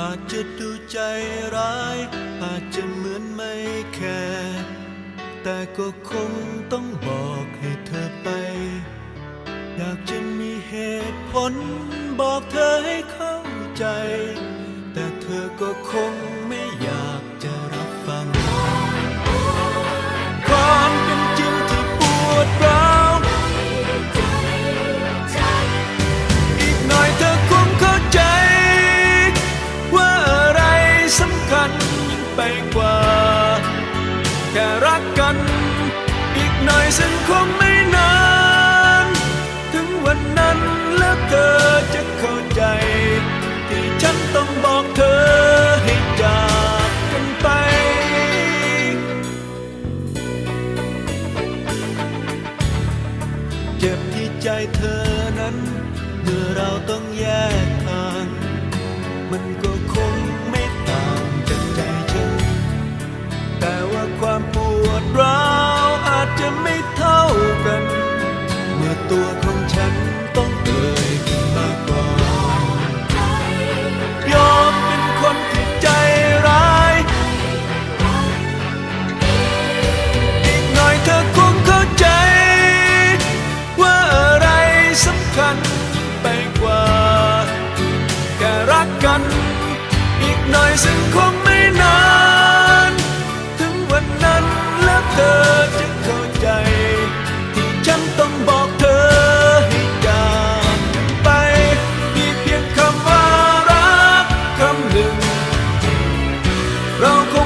อาจจะดูใจร้าย อาจจะเหมือนไม่แคร์แต่ก็คงต้องบอกให้เธอไป อยากจะมีเหตุผล บอกเธอให้เข้าใจ แต่เธอก็คง ฉันคงไม่นาน ถึงวันนั้นแล้วเธอจะเข้าใจ ที่ฉันต้องบอกเธอให้จากกันไป เจ็บที่ใจเธอนั้น เมื่อเราต้องแยกทาง มันก็คง สำคัญยิ่งไปกว่า แค่รักกัน อีกหน่อยซึ่งคงไม่นาน ถึงวันนั้นแล้วเธอจะเข้าใจ ที่ฉันต้องบอกเธอให้จากไป มีเพียงคำว่ารักคำหนึ่ง เราคง